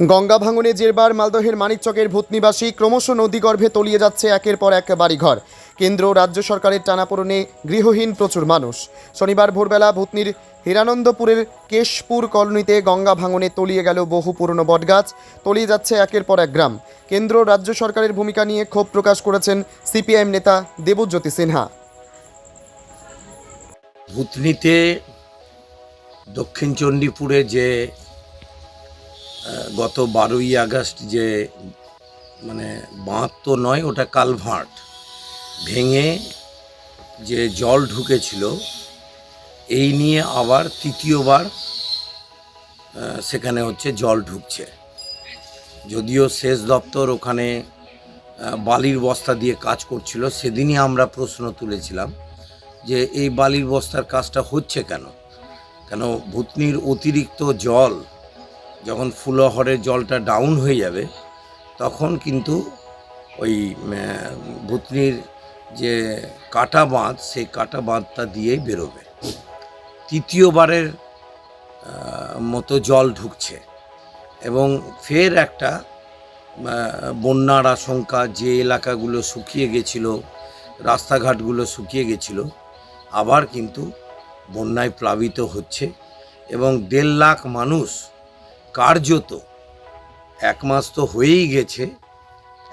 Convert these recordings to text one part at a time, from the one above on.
গঙ্গা ভাঙনে জেরবার মালদহের মানিকচকের ভূতনিবাসী ক্রমশ নদীগর্ভে তলিয়ে যাচ্ছে একের পর এক বাড়িঘর। কেন্দ্র রাজ্য সরকারের টানাপোড়েনে গৃহহীন প্রচুর মানুষ। শনিবার ভোরবেলা ভূতনির হিরানন্দপুরের কেশপুর কলোনিতে গঙ্গা ভাঙনে তলিয়ে গেল বহু পুরনো বটগাছ। তলিয়ে যাচ্ছে একের পর এক গ্রাম। কেন্দ্র রাজ্য সরকারের ভূমিকা নিয়ে ক্ষোভ প্রকাশ করেছেন সিপিআইএম নেতা দেবজ্যোতি সিনহা। ভূতনিতে দক্ষিণ চণ্ডীপুরে যে গত বারোই আগস্ট যে মানে বাঁধ তো নয়, ওটা কালভার্ট ভেঙে যে জল ঢুকেছিল, এই নিয়ে আবার তৃতীয়বার সেখানে হচ্ছে জল ঢুকছে। যদিও সেচ দপ্তর ওখানে বালির বস্তা দিয়ে কাজ করছিল, সেদিনই আমরা প্রশ্ন তুলেছিলাম যে, এই বালির বস্তার কাজটা হচ্ছে কেন? কেন ভূতনির অতিরিক্ত জল যখন ফুলহরের জলটা ডাউন হয়ে যাবে, তখন কিন্তু ওই ভূতনির যে কাটা বাঁধ, সেই কাটা বাঁধটা দিয়েই বেরোবে। তৃতীয়বারের মতো জল ঢুকছে এবং ফের একটা বন্যার আশঙ্কা যে এলাকাগুলো শুকিয়ে গেছিল, রাস্তাঘাটগুলো শুকিয়ে গেছিল, আবার কিন্তু বন্যায় প্লাবিত হচ্ছে এবং দেড় লাখ মানুষ কার্যত এক মাস তো হয়েই গেছে।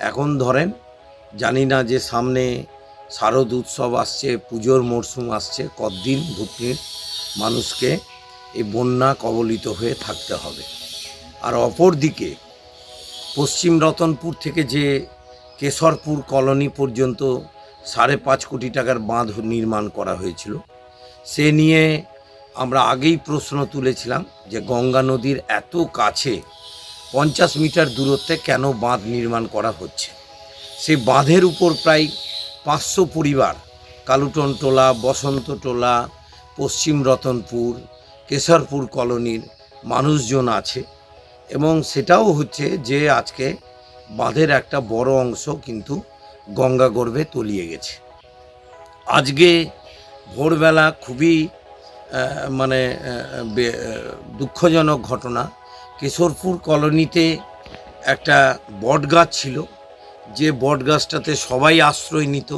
এখন ধরেন, জানি না যে সামনে শারদ উৎসব আসছে, পুজোর মরশুম আসছে, কতদিন ভূতনির মানুষকে এই বন্যা কবলিত হয়ে থাকতে হবে। আর অপরদিকে, পশ্চিম রতনপুর থেকে যে কেশরপুর কলোনি পর্যন্ত সাড়ে পাঁচ কোটি টাকার বাঁধ নির্মাণ করা হয়েছিল, সে নিয়ে আমরা আগেই প্রশ্ন তুলেছিলাম যে গঙ্গা নদীর এত কাছে পঞ্চাশ মিটার দূরত্বে কেন বাঁধ নির্মাণ করা হচ্ছে? সেই বাঁধের উপর প্রায় পাঁচশো পরিবার, কালুটন টোলা, বসন্ত টোলা, পশ্চিম রতনপুর, কেশরপুর কলোনির মানুষজন আছে এবং সেটাও হচ্ছে যে আজকে বাঁধের একটা বড় অংশ কিন্তু গঙ্গা গর্ভে তলিয়ে গেছে। আজকে ভোরবেলা খুবই মানে দুঃখজনক ঘটনা। কেশরপুর কলোনিতে একটা বট গাছ ছিল। যে বট গাছটাতে সবাই আশ্রয় নিত।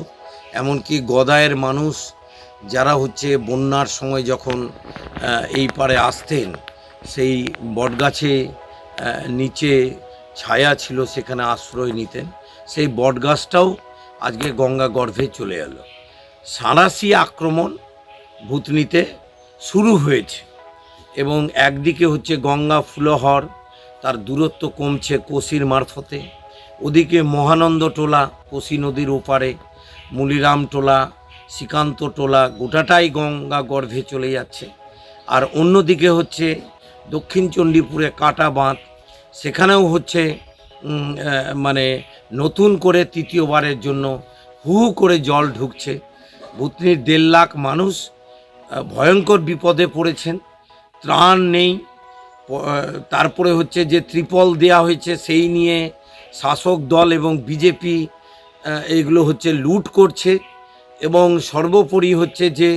এমনকি গদায়ের মানুষ যারা হচ্ছে বন্যার সময় যখন এই পারে আসতেন, সেই বটগাছে নিচে ছায়া ছিল, সেখানে আশ্রয় নিতেন। সেই বটগাছটাও আজকে গঙ্গা গর্ভে চলে এলো। সাঁড়াশি আক্রমণ ভূতনিতে শুরু হয়েছে এবং একদিকে হচ্ছে গঙ্গা ফুলহর, তার দূরত্ব কমছে কোশির মারফতে। ওদিকে মহানন্দ টোলা, কোশি নদীর ওপারে, মুলিরাম টোলা, শ্রীকান্ত টোলা, গোটাটাই গঙ্গা গর্ভে চলে যাচ্ছে। আর অন্যদিকে হচ্ছে দক্ষিণ চণ্ডীপুরে কাটা বাঁধ, সেখানেও হচ্ছে মানে নতুন করে তৃতীয়বারের জন্য হু করে জল ঢুকছে। ভূতনির দেড় লাখ মানুষ ভয়ঙ্কর বিপদে পড়েছেন। ত্রাণ নেই। তারপরে হচ্ছে যে ত্রিপল দেয়া হয়েছে, সেই নিয়ে শাসক দল এবং বিজেপি এইগুলো হচ্ছে লুট করছে এবং সর্বোপরি হচ্ছে যে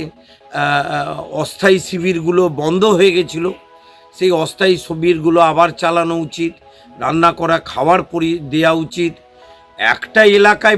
অস্থায়ী শিবিরগুলো বন্ধ হয়ে গেছিল। সেই অস্থায়ী শিবিরগুলো আবার চালানো উচিত, রান্না করা, খাবার পরি দেওয়া উচিত। একটা এলাকায়